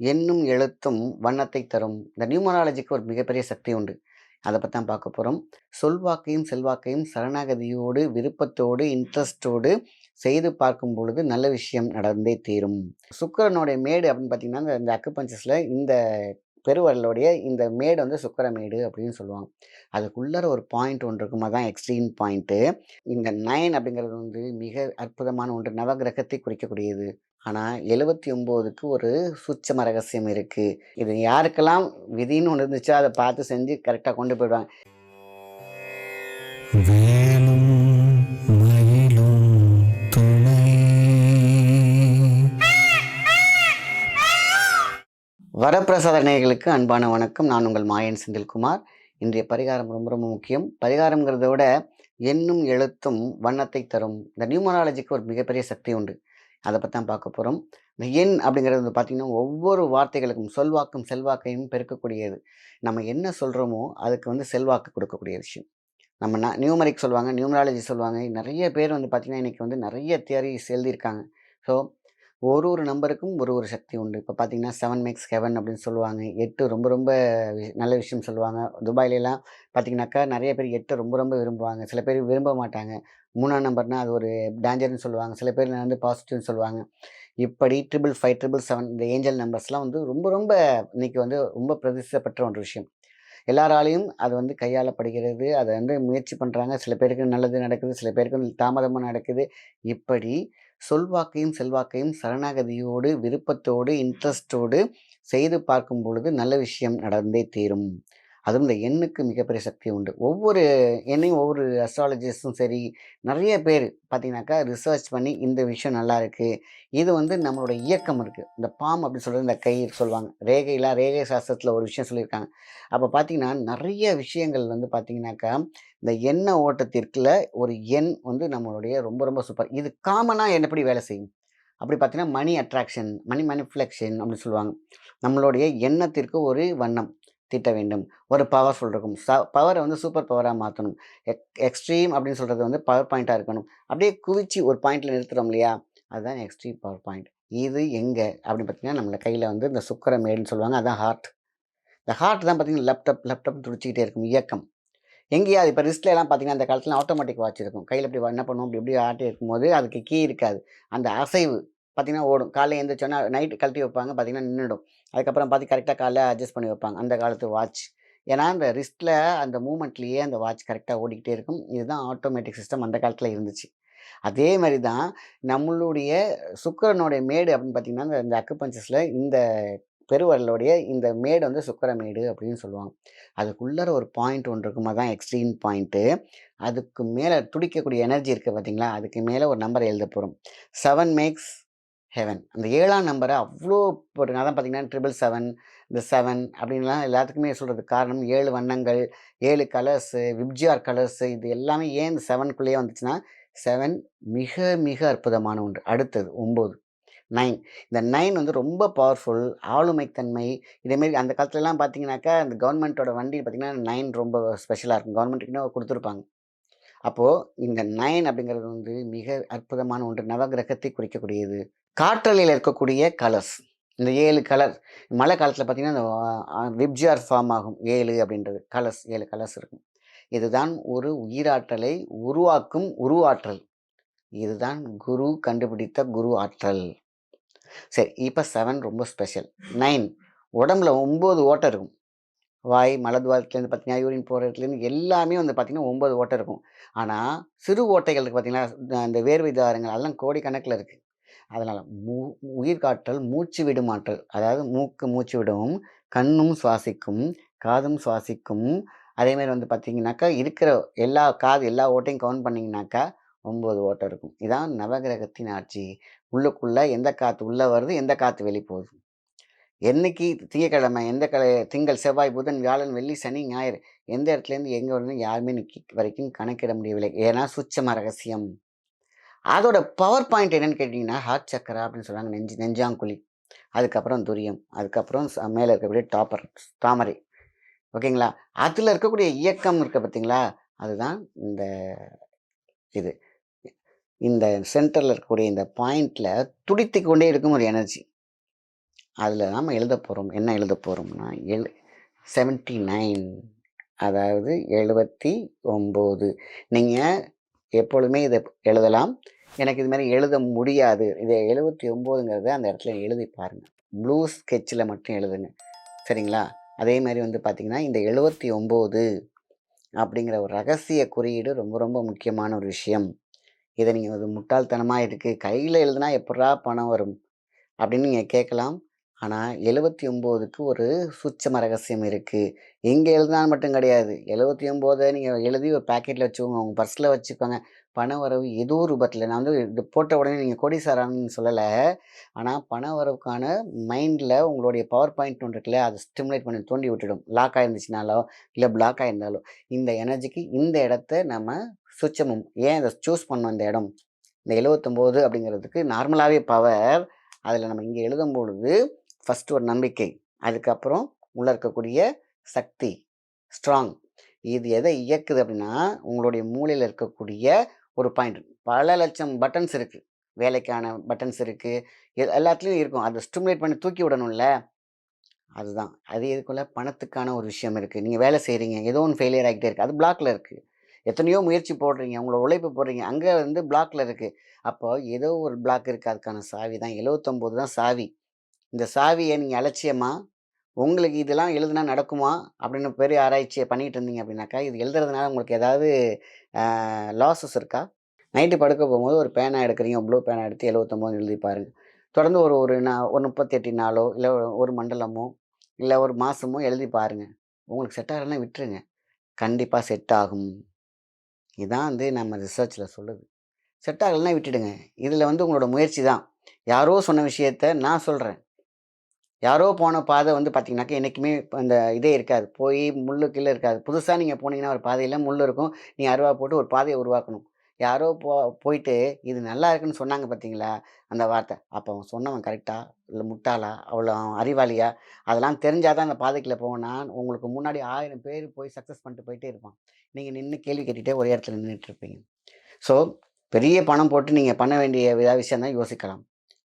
என்னும் எழுத்தும் வண்ணத்தை தரும். இந்த நியூமராலஜிக்கு ஒரு மிகப்பெரிய சக்தி உண்டு. அதை பற்றி தான் பார்க்க போகிறோம் சொல்வாக்கையும் செல்வாக்கையும் சரணாகதியோடு விருப்பத்தோடு இன்ட்ரெஸ்டோடு செய்து பார்க்கும் பொழுது நல்ல விஷயம் நடந்தே தீரும். சுக்கிரனுடைய மேடு அப்படின்னு பார்த்தீங்கன்னா இந்த அக்குபஞ்சஸில் இந்த பெருவரலுடைய இந்த மேடு வந்து சுக்கர மேடு அப்படின்னு சொல்லுவாங்க. அதுக்குள்ளார ஒரு பாயிண்ட் ஒன்று இருக்குமா. தான் எக்ஸ்ட்ரீம் பாயிண்ட்டு இந்த நைன் அப்படிங்கிறது வந்து மிக அற்புதமான ஒன்று. நவகிரகத்தை குறிக்கக்கூடியது. ஆனால் எழுபத்தி ஒம்போதுக்கு ஒரு சுச்சம ரகசியம் இருக்குது இது யாருக்கெல்லாம் விதின்னு ஒன்று இருந்துச்சோ அதை பார்த்து செஞ்சு கரெக்டாக கொண்டு போயிடுவாங்க. வரப்பிரசாதனைகளுக்கு அன்பான வணக்கம். நான் உங்கள் மாயன் செந்தில்குமார். இன்றைய பரிகாரம் ரொம்ப ரொம்ப முக்கியம். பரிகாரங்கிறத விட எண்ணும் எழுத்தும் வண்ணத்தை தரும். இந்த நியூமராலஜிக்கு ஒரு மிகப்பெரிய சக்தி உண்டு. அதை பற்றி தான் பார்க்க போகிறோம் இந்த எண் அப்படிங்கிறது வந்து பார்த்திங்கன்னா ஒவ்வொரு வார்த்தைகளுக்கும் சொல்வாக்கும் செல்வாக்கையும் பெருக்கக்கூடியது. நம்ம என்ன சொல்கிறோமோ அதுக்கு வந்து செல்வாக்கு கொடுக்கக்கூடிய விஷயம். நம்ம ந நியூமரிக் சொல்லுவாங்க நியூமராலஜி சொல்லுவாங்க நிறைய பேர் வந்து பார்த்திங்கன்னா இன்றைக்கி வந்து நிறைய தியரிஸ் எழுதியிருக்காங்க. ஸோ ஒரு ஒரு நம்பருக்கும் ஒரு ஒரு சக்தி உண்டு. இப்போ பார்த்தீங்கன்னா செவன் மேக்ஸ் ஹெவன் அப்படின்னு சொல்லுவாங்க. எட்டு ரொம்ப ரொம்ப நல்ல விஷயம் சொல்லுவாங்க. துபாயிலலாம் பார்த்தீங்கன்னாக்கா நிறைய பேர் எட்டு ரொம்ப ரொம்ப விரும்புவாங்க. சில பேர் விரும்ப மாட்டாங்க. மூணாம் நம்பர்னால் அது ஒரு டேஞ்சர்னு சொல்லுவாங்க. சில பேர் வந்து பாசிட்டிவ்னு சொல்லுவாங்க. இப்படி ட்ரிபிள் ஃபைவ் ட்ரிபிள் செவன் இந்த ஏஞ்சல் நம்பர்ஸ்லாம் வந்து ரொம்ப ரொம்ப இன்றைக்கி வந்து ரொம்ப பிரதிஷ்டப்பட்ட பெற்ற ஒரு விஷயம். எல்லாராலையும் அது வந்து கையாளப்படுகிறது. அதை வந்து முயற்சி பண்ணுறாங்க சில பேருக்கு நல்லது நடக்குது. சில பேருக்கு தாமதமாக நடக்குது. இப்படி சொல்வாக்கையும் செல்வாக்கையும் சரணாகதியோடு விருப்பத்தோடு இன்ட்ரெஸ்டோடு செய்து பார்க்கும் பொழுது நல்ல விஷயம் நடந்தே தீரும். அதுவும் இந்த எண்ணுக்கு மிகப்பெரிய சக்தி உண்டு. ஒவ்வொரு எண்ணையும் ஒவ்வொரு அஸ்ட்ராலஜிஸ்டும் சரி நிறைய பேர் பார்த்தீங்கன்னாக்கா ரிசர்ச் பண்ணி இந்த விஷயம் நல்லா இருக்குது இது வந்து நம்மளோட இயக்கம் இருக்குது இந்த பாம் அப்படின்னு சொல்கிறது இந்த கை சொல்லுவாங்க. ரேகைலாம் ரேகை சாஸ்திரத்தில் ஒரு விஷயம் சொல்லியிருக்காங்க. அப்போ பார்த்தீங்கன்னா நிறைய விஷயங்கள் வந்து பார்த்தீங்கன்னாக்கா இந்த எண்ண ஓட்டத்திற்குள்ள ஒரு எண் வந்து நம்மளுடைய ரொம்ப ரொம்ப சூப்பர் இது காமனாக எப்படி வேலை செய்யும்? அப்படி பார்த்தீங்கன்னா மணி அட்ராக்ஷன் மணி மணிஃப்ளெக்ஷன் அப்படின்னு சொல்லுவாங்க. நம்மளுடைய எண்ணத்திற்கு ஒரு வண்ணம். தீட்ட வேண்டும். ஒரு பவர்ஃபுல் இருக்கும் ச பவரை வந்து சூப்பர் பவராக மாற்றணும் எக் எக்ஸ்ட்ரீம் அப்படின்னு சொல்கிறது வந்து பவர் பாயிண்ட்டாக இருக்கணும். அப்படியே குவிச்சு ஒரு பாயிண்டில் நிறுத்துறோம் இல்லையா? அதுதான் எக்ஸ்ட்ரீம் பவர் பாயிண்ட் இது எங்கே? அப்படின்னு பார்த்தீங்கன்னா நம்மளை கையில் வந்து இந்த சுக்கர மேடுன்னு சொல்லுவாங்க. அதுதான் ஹார்ட் இந்த ஹார்ட் தான் பார்த்தீங்கன்னா லேப்டாப் லேப்டாப் துடிச்சிக்கிட்டே இருக்கும். இயக்கம். எங்கேயாவது இப்போ ரிஸ்ட்ல எல்லாம் பார்த்தீங்கன்னா அந்த காலத்தில் ஆட்டோமேட்டிக் வாட்ச் இருக்கும். கையில் இப்படி என்ன பண்ணுவோம்? இப்படி இப்படி ஆட்டி இருக்கும்போது அதுக்கு கீ இருக்காது. அந்த அசைவு பார்த்தீங்கன்னா ஓடும். காலையில் எழுந்திரிச்சோன்னா நைட்டு கழட்டி வைப்பாங்க. பார்த்தீங்கன்னா நின்றுடும். அதுக்கப்புறம் பார்த்து கரெக்டாக காலைல அட்ஜஸ்ட் பண்ணி வைப்பாங்க. அந்த காலத்து வாட்ச் ஏன்னா அந்த ரிஸ்ட்டில் அந்த மூமெண்ட்லேயே அந்த வாட்ச் கரெக்டாக ஓடிக்கிட்டே இருக்கும். இதுதான் ஆட்டோமேட்டிக் சிஸ்டம் அந்த காலத்தில் இருந்துச்சு. அதே மாதிரி தான் நம்மளுடைய சுக்கரனுடைய மேடு அப்படின்னு பார்த்தீங்கன்னா இந்த- அக்குபஞ்சஸில் இந்த பெருவரலுடைய இந்த மேடு வந்து சுக்கர மேடு அப்படின்னு சொல்லுவாங்க. அதுக்குள்ளார ஒரு பாயிண்ட் ஒன்று இருக்குமா? தான் எக்ஸ்ட்ரீம் பாயிண்ட்டு அதுக்கு மேலே துடிக்கக்கூடிய எனர்ஜி இருக்குது பார்த்தீங்களா? அதுக்கு மேலே ஒரு நம்பர் எழுத போகிறோம் செவன் மேக்ஸ் ஹெவன் அந்த ஏழாம் நம்பரை அவ்வளோ போட்டுங்க அதான் பார்த்தீங்கன்னா ட்ரிபிள் செவன் இந்த செவன் அப்படின்லாம் எல்லாத்துக்குமே சொல்கிறதுக்கு காரணம் ஏழு வண்ணங்கள் ஏழு கலர்ஸு விப்ஜிஆர் கலர்ஸு இது எல்லாமே ஏன் இந்த செவனுக்குள்ளேயே வந்துச்சுன்னா செவன் மிக மிக அற்புதமான ஒன்று. அடுத்தது ஒம்பது நைன் இந்த நைன் வந்து ரொம்ப பவர்ஃபுல் ஆளுமைத்தன்மை. இதேமாரி அந்த காலத்துலலாம் பார்த்தீங்கன்னாக்கா அந்த கவர்மெண்ட்டோட வண்டி பார்த்தீங்கன்னா நைன் ரொம்ப ஸ்பெஷலாக இருக்கும். கவர்மெண்ட்டுக்குன்னு கொடுத்துருப்பாங்க. அப்போது இந்த நைன் அப்படிங்கிறது வந்து மிக அற்புதமான ஒன்று. நவகிரகத்தை குறிக்கக்கூடியது. காற்றலையில் இருக்கக்கூடிய கலர்ஸ் இந்த ஏழு கலர் மழை காலத்தில் பார்த்தீங்கன்னா இந்த விப்ஜிஆர் ஃபார்ம் ஆகும். ஏழு அப்படின்றது. கலர்ஸ் ஏழு கலர்ஸ் இருக்கும். இதுதான் ஒரு உயிராற்றலை உருவாக்கும் உருவாற்றல். இதுதான் குரு கண்டுபிடித்த குரு ஆற்றல். சரி இப்போ செவன் ரொம்ப ஸ்பெஷல் நைன் உடம்புல ஒம்பது ஓட்டை இருக்கும். வாய் மலத்வாரத்துலேருந்து பார்த்தீங்கன்னா யூரின் போகிற இடத்துலேருந்து எல்லாமே வந்து பார்த்தீங்கன்னா ஒம்பது ஓட்டை இருக்கும். ஆனால் சிறு ஓட்டைகளுக்கு பார்த்தீங்கன்னா அந்த வேர்வை தாரங்கள் அதெல்லாம் கோடிக்கணக்கில் இருக்குது அதனால் மூ உயிர்காற்றல் மூச்சு விடும் ஆற்றல் அதாவது மூக்கு மூச்சு விடும் கண்ணும் சுவாசிக்கும் காதும் சுவாசிக்கும். அதேமாதிரி வந்து பார்த்தீங்கன்னாக்கா இருக்கிற எல்லா காது எல்லா ஓட்டையும் கவுண்ட் பண்ணிங்கனாக்கா ஒம்பது ஓட்டம் இருக்கும். இதான் நவகிரகத்தின் ஆட்சி. உள்ளுக்குள்ளே எந்த காற்று உள்ளே வருது எந்த காற்று வெளியே போகுது. என்னைக்கு திங்கக்கிழமை எந்த கலை திங்கள் செவ்வாய் புதன் வியாழன் வெள்ளி சனி ஞாயிறு எந்த இடத்துலேருந்து எங்கே வரணும் யாருமே இன்னைக்கு வரைக்கும் கணக்கிட முடியவில்லை. ஏன்னா சுச்சம ரகசியம். அதோட பவர் பாயிண்ட் என்னன்னு கேட்டிங்கன்னா ஹார்ட் சக்கரா அப்படின்னு சொல்கிறாங்க நெஞ்சு நெஞ்சாங்குழி. அதுக்கப்புறம் துரியம். அதுக்கப்புறம் ச- மேலே இருக்கக்கூடிய டாப்பர் தாமரை. ஓகேங்களா? அதில் இருக்கக்கூடிய இயக்கம் இருக்க பார்த்தீங்களா? அதுதான் இந்த இது. இந்த சென்டரில் இருக்கக்கூடிய இந்த பாயிண்டில் துடித்து கொண்டே இருக்கும் ஒரு எனர்ஜி அதில் நாம் எழுத போகிறோம் என்ன எழுத போகிறோம்னா எழு செவன்ட்டி நைன் அதாவது எழுபத்தி ஒம்பது. நீங்கள் எப்பொழுதுமே இதை எழுதலாம். எனக்கு இது மாதிரி எழுத முடியாது. இதை எழுபத்தி ஒம்போதுங்கிறத அந்த இடத்துல எழுதி பாருங்கள் ப்ளூ ஸ்கெட்சில் மட்டும் எழுதுங்க. சரிங்களா? அதே மாதிரி வந்து பார்த்திங்கன்னா இந்த எழுபத்தி ஒம்பது அப்படிங்கிற ஒரு ரகசிய குறியீடு ரொம்ப ரொம்ப முக்கியமான ஒரு விஷயம். இதை நீங்கள் ஒரு முட்டாள்தனமாக இருக்குது கையில் எழுதுனா எப்படா பணம் வரும்? அப்படின்னு நீங்கள் கேட்கலாம். ஆனால் எழுபத்தி ஒம்போதுக்கு ஒரு சுச்சம ரகசியம் இருக்குது எங்கே எழுதினாலும் மட்டும் கிடையாது. எழுபத்தி ஒம்போதை நீங்கள் எழுதி ஒரு பேக்கெட்டில் வச்சுக்கோங்க. உங்கள் பர்ஸில் வச்சுக்கோங்க. பண வரவு ஏதோ ரூபத்தில். நான் வந்து இது போட்ட உடனே நீங்கள் கோடீஸ்வரன்னு சொல்லலை. ஆனால் பண வரவுக்கான மைண்டில் உங்களுடைய பவர் பாயிண்ட் ஒன்று இருக்குல்ல அதை ஸ்டிமுலேட் பண்ணி தோண்டி விட்டுடும். லாக் ஆயிருந்துச்சுனாலோ இல்லை பிளாக் ஆயிருந்தாலோ. இந்த எனர்ஜிக்கு இந்த இடத்த நம்ம சுச்சமும். ஏன் இதை சூஸ் பண்ணோம் இந்த இடம்? இந்த எழுவத்தொம்போது அப்படிங்கிறதுக்கு நார்மலாகவே பவர் அதில் நம்ம இங்கே எழுதும் பொழுது ஃபஸ்ட்டு ஒரு நம்பிக்கை. அதுக்கப்புறம் உள்ளே இருக்கக்கூடிய சக்தி ஸ்ட்ராங் இது எதை இயக்குது அப்படின்னா உங்களுடைய மூளையில் இருக்கக்கூடிய ஒரு பாயிண்ட் பல லட்சம் பட்டன்ஸ் இருக்குது வேலைக்கான பட்டன்ஸ் இருக்குது எல்லாத்துலேயும் இருக்கும். அதை ஸ்டிமுலேட் பண்ணி தூக்கி விடணும்ல? அதுதான். அது இதுக்குள்ள பணத்துக்கான ஒரு விஷயம் இருக்குது நீங்கள் வேலை செய்கிறீங்க ஏதோ ஒன்று ஃபெயிலியர் ஆகிட்டே இருக்குது அது பிளாக்ல இருக்குது எத்தனையோ முயற்சி போடுறீங்க. உங்களோட உழைப்பு போடுறீங்க. அங்கே வந்து பிளாக்ல இருக்குது அப்போ ஏதோ ஒரு பிளாக் இருக்குது அதுக்கான சாவி தான். எழுவத்தொம்போது தான் சாவி. இந்த சாவியை நீங்கள் அலட்சியமாக உங்களுக்கு இதெல்லாம் எழுதுனா நடக்குமா? அப்படின்னு பெரிய ஆராய்ச்சியை பண்ணிகிட்டு இருந்தீங்க அப்படின்னாக்கா இது எழுதுறதுனால உங்களுக்கு ஏதாவது லாஸஸ் இருக்கா? நைட்டு படுக்க போகும்போது ஒரு பேனா எடுக்கிறீங்க. ப்ளூ பேனா எடுத்து எழுபத்தொம்போது எழுதி பாருங்க. தொடர்ந்து ஒரு ஒரு நா ஒரு முப்பத்தெட்டு நாளோ இல்லை ஒரு மண்டலமோ இல்லை ஒரு மாதமோ எழுதி பாருங்கள் உங்களுக்கு செட் ஆகலைன்னா விட்டுருங்க. கண்டிப்பாக செட் ஆகும். இதுதான் வந்து நம்ம ரிசர்ச்சில் சொல்லுது. செட் ஆகலைன்னா விட்டுடுங்க. இதில் வந்து உங்களோட முயற்சி தான். யாரோ சொன்ன விஷயத்த நான் சொல்கிறேன் யாரோ போன பாதை வந்து பார்த்தீங்கன்னாக்கா என்றைக்குமே அந்த இதே இருக்காது. போய் முள்ளு கீழே இருக்காது. புதுசாக நீங்கள் போனீங்கன்னா ஒரு பாதையில் முள் இருக்கும். நீ அருவா போட்டு ஒரு பாதையை உருவாக்கணும். யாரோ போ போயிட்டு இது நல்லா இருக்குன்னு சொன்னாங்க பார்த்தீங்களா அந்த வார்த்தை. அப்போ அவன் சொன்னவன் கரெக்டாக இல்லை முட்டாளா? அவ்வளோ அறிவாளியா? அதெல்லாம் தெரிஞ்சால் தான் அந்த பாதைக்குள்ளே போவேன்னா உங்களுக்கு முன்னாடி ஆயிரம் பேர் போய் சக்ஸஸ் பண்ணிட்டு போயிட்டே இருப்பான். நீங்கள் நின்று கேள்வி கேட்டுகிட்டே ஒரே இடத்துல நின்றுட்டு இருப்பீங்க. ஸோ பெரிய பணம் போட்டு நீங்கள் பண்ண வேண்டிய விதா விஷயம் தான் யோசிக்கலாம்.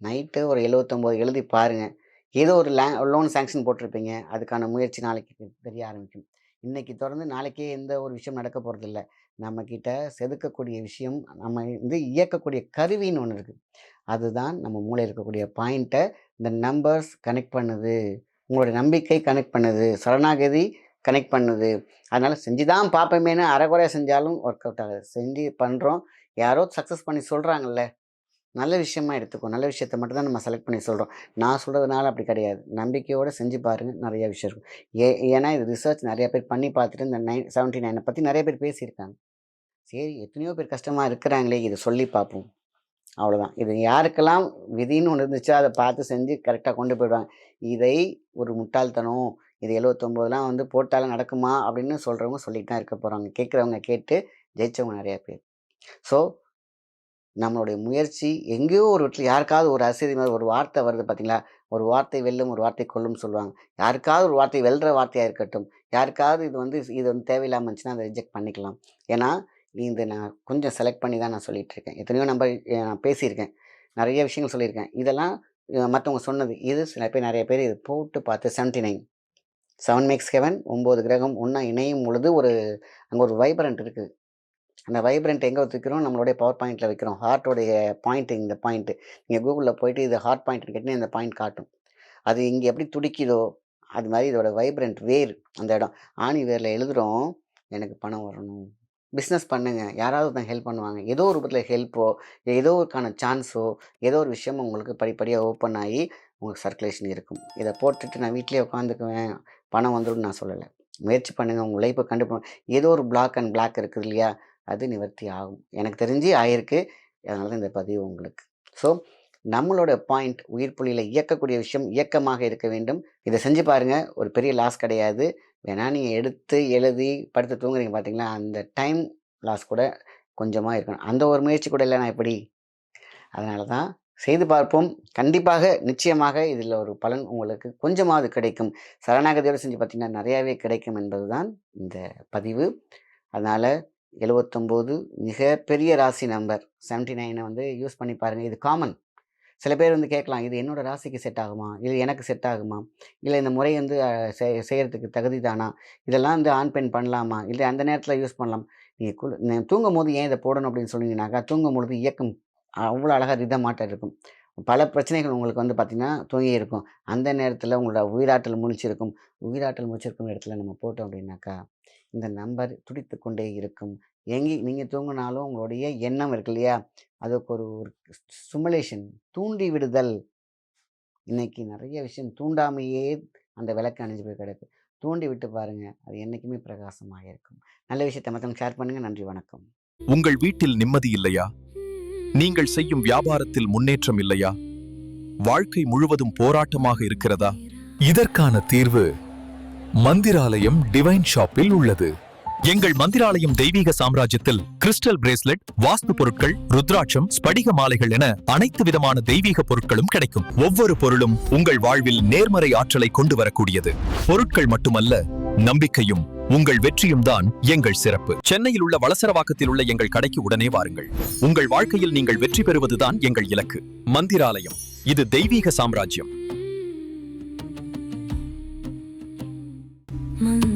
நைட்டு ஒரு எழுவத்தொம்போது எழுதி பாருங்கள் ஏதோ ஒரு லே லோன் சேங்ஷன் போட்டிருப்பீங்க. அதுக்கான முயற்சி நாளைக்கு தெரிய ஆரம்பிக்கும். இன்னைக்கு தொடர்ந்து நாளைக்கே எந்த ஒரு விஷயம் நடக்க போகிறதில்ல நம்மக்கிட்ட செதுக்கக்கூடிய விஷயம் நம்ம வந்து இயக்கக்கூடிய கருவின்னு ஒன்று இருக்குது அதுதான் நம்ம மூளை இருக்கக்கூடிய பாயிண்ட்டை இந்த நம்பர்ஸ் கனெக்ட் பண்ணுது. உங்களுடைய நம்பிக்கை கனெக்ட் பண்ணுது. சரணாகதி கனெக்ட் பண்ணுது. அதனால் செஞ்சு தான் பார்ப்போமேனு அரைக்குறையாக செஞ்சாலும் ஒர்க் அவுட் ஆகுது. செஞ்சு பண்ணுறோம் யாரோ சக்ஸஸ் பண்ணி சொல்கிறாங்கல்ல நல்ல விஷயமா எடுத்துக்கோ. நல்ல விஷயத்த மட்டும் தான் நம்ம செலக்ட் பண்ணி சொல்கிறோம் நான் சொல்கிறதுனால அப்படி கிடையாது. நம்பிக்கையோடு செஞ்சு பாருங்கள் நிறைய விஷயம் இருக்கும். ஏ ஏன்னா இது ரிசர்ச் நிறைய பேர் பண்ணி பார்த்துட்டு இந்த நைன் செவன்ட்டி நைனை பற்றி நிறைய பேர் பேசியிருக்காங்க. சரி எத்தனையோ பேர் கஷ்டமாக இருக்கிறாங்களே இதை சொல்லி பார்ப்போம். அவ்வளோதான் இது யாருக்கெல்லாம் விதின்னு ஒன்று இருந்துச்சோ அதை பார்த்து செஞ்சு கரெக்டாக கொண்டு போயிடுவாங்க. இதை ஒரு முட்டாள்தனம் இது எழுவத்தொம்போதுலாம் வந்து போட்டாலும் நடக்குமா அப்படின்னு சொல்கிறவங்க சொல்லிட்டு தான் இருக்க போகிறாங்க கேட்குறவங்க கேட்டு ஜெயிச்சவங்க நிறையா பேர். ஸோ நம்மளுடைய முயற்சி எங்கேயோ ஒரு வீட்டில் யாருக்காவது ஒரு அசதி மாதிரி ஒரு வார்த்தை வருது பார்த்தீங்களா? ஒரு வார்த்தை வெல்லும் ஒரு வார்த்தை கொல்லும் சொல்லுவாங்க. யாருக்காவது ஒரு வார்த்தை வெல்ற வார்த்தையாக இருக்கட்டும் யாருக்காவது இது வந்து இது வந்து தேவையில்லாமல் இருந்துச்சுன்னா அதை ரிஜெக்ட் பண்ணிக்கலாம். ஏன்னா இந்த நான் கொஞ்சம் செலக்ட் பண்ணி தான் நான் சொல்லிட்டு இருக்கேன். எத்தனையோ நம்பர் நான் பேசியிருக்கேன். நிறைய விஷயங்கள் சொல்லியிருக்கேன். இதெல்லாம் மற்றவங்க சொன்னது இது. சில பேர் நிறைய பேர் இது போட்டு பார்த்து seventy nine seven makes heaven ஒம்பது கிரகம் ஒன்றா இணையும் பொழுது ஒரு அங்கே ஒரு வைப்ரண்ட் இருக்குது அந்த வைப்ரண்ட் எங்கே வச்சுக்கிறோம் நம்மளுடைய பவர் பாயிண்ட்டில் வைக்கிறோம். ஹார்ட்டோடைய பாயிண்ட் இந்த பாயிண்ட்டு நீங்கள் கூகுளில் போயிட்டு இது ஹார்ட் பாயிண்ட் கேட்டிங்கன்னா இந்த பாயிண்ட் காட்டும். அது இங்கே எப்படி துடிக்குதோ அது மாதிரி இதோட வைப்ரண்ட் வேர் அந்த இடம். ஆணி வேரில் எழுதுகிறோம் எனக்கு பணம் வரணும். பிஸ்னஸ் பண்ணுங்கள் யாராவது ஒருத்தன் ஹெல்ப் பண்ணுவாங்க. ஏதோ ஒரு விதத்தில் ஹெல்ப்போ ஏதோ ஒருக்கான சான்ஸோ ஏதோ ஒரு விஷயம் உங்களுக்கு படிப்படியாக ஓப்பன் ஆகி உங்களுக்கு சர்க்குலேஷன் இருக்கும். இதை போட்டுட்டு நான் வீட்டிலேயே உட்காந்துக்குவேன். பணம் வந்துடும் நான் சொல்லலை. முயற்சி பண்ணுங்கள் உங்கள் லைஃப்பை கண்டுபிடி ஏதோ ஒரு பிளாக் அண்ட் பிளாக் இருக்குது இல்லையா? அது நிவர்த்தி ஆகும். எனக்கு தெரிஞ்சு ஆயிருக்கு. அதனால தான் இந்த பதிவு உங்களுக்கு. ஸோ நம்மளோட பாயிண்ட் உயிர் புள்ளியில் இயக்கக்கூடிய விஷயம் இயக்கமாக இருக்க வேண்டும். இதை செஞ்சு பாருங்கள் ஒரு பெரிய லாஸ் கிடையாது. வேணால் நீங்கள் எடுத்து எழுதி படுத்து தூங்குறீங்க பார்த்தீங்களா அந்த டைம் லாஸ் கூட கொஞ்சமாக இருக்கணும். அந்த ஒரு முயற்சி கூட இல்லை நான் எப்படி? அதனால தான் செய்து பார்ப்போம். கண்டிப்பாக நிச்சயமாக இதில் ஒரு பலன் உங்களுக்கு கொஞ்சமாவது கிடைக்கும். சரணாகதியோடு செஞ்சு பார்த்தீங்கன்னா நிறையாவே கிடைக்கும் என்பது தான் இந்த பதிவு. அதனால் எழுவத்தொம்போது மிகப்பெரிய ராசி நம்பர் செவன்ட்டி நைனை வந்து யூஸ் பண்ணி பாருங்கள் இது காமன் சில பேர் வந்து கேட்கலாம் இது என்னோடய ராசிக்கு செட் ஆகுமா? இது எனக்கு செட் ஆகுமா? இல்லை இந்த முறை வந்து செய்கிறதுக்கு செய்- தகுதி தானா இதெல்லாம் வந்து ஆண் பெண் பண்ணலாமா? இல்லை அந்த நேரத்தில் யூஸ் பண்ணலாம். நீங்கள் குளு தூங்கும் போது ஏன் இதை போடணும் அப்படின்னு சொன்னீங்கன்னாக்கா தூங்கும் பொழுது இயக்கம் அவ்வளோ அழகாக ரிதமாட்டம் இருக்கும். பல பிரச்சனைகள் உங்களுக்கு வந்து பார்த்திங்கன்னா தூங்கி இருக்கும். அந்த நேரத்தில் உங்களோட உயிராற்றல் முழிச்சிருக்கும். உயிராற்றல் முழிச்சிருக்கும் இடத்துல நம்ம போட்டோம் அப்படின்னாக்கா இந்த நம்பர் துடித்து கொண்டே இருக்கும். எங்கே நீங்கள் தூங்கினாலும் உங்களுடைய எண்ணம் இருக்கு இல்லையா? அதுக்கு ஒரு ஒரு சுமலேஷன் தூண்டி விடுதல். இன்னைக்கு நிறைய விஷயம் தூண்டாமையே அந்த விளக்கு அணிஞ்சு போய் கிடக்கு. தூண்டி விட்டு பாருங்க அது என்னைக்குமே பிரகாசமாக இருக்கும். நல்ல விஷயத்தை மற்றவங்க ஷேர் பண்ணுங்க. நன்றி வணக்கம். உங்கள் வீட்டில் நிம்மதி இல்லையா? நீங்கள் செய்யும் வியாபாரத்தில் முன்னேற்றம் இல்லையா? வாழ்க்கை முழுவதும் போராட்டமாக இருக்கிறதா? இதற்கான தீர்வு மந்திராலயம் டிவைன் ஷாப்பில் உள்ளது. எங்கள் மந்திராலயம் தெய்வீக சாம்ராஜ்யத்தில் கிறிஸ்டல் பிரேஸ்லெட் வாஸ்து பொருட்கள் ருத்ராட்சம் ஸ்படிக மாலைகள் என அனைத்து விதமான தெய்வீக பொருட்களும் கிடைக்கும். ஒவ்வொரு பொருளும் உங்கள் வாழ்வில் நேர்மறை ஆற்றலை கொண்டு வரக்கூடியது. பொருட்கள் மட்டுமல்ல நம்பிக்கையும் உங்கள் வெற்றியும் தான் எங்கள் சிறப்பு. சென்னையில் உள்ள வளசரவாக்கத்தில் உள்ள எங்கள் கடைக்கு உடனே வாருங்கள். உங்கள் வாழ்க்கையில் நீங்கள் வெற்றி பெறுவதுதான் எங்கள் இலக்கு. மந்திராலயம் இது தெய்வீக சாம்ராஜ்யம். மந்திராலயம்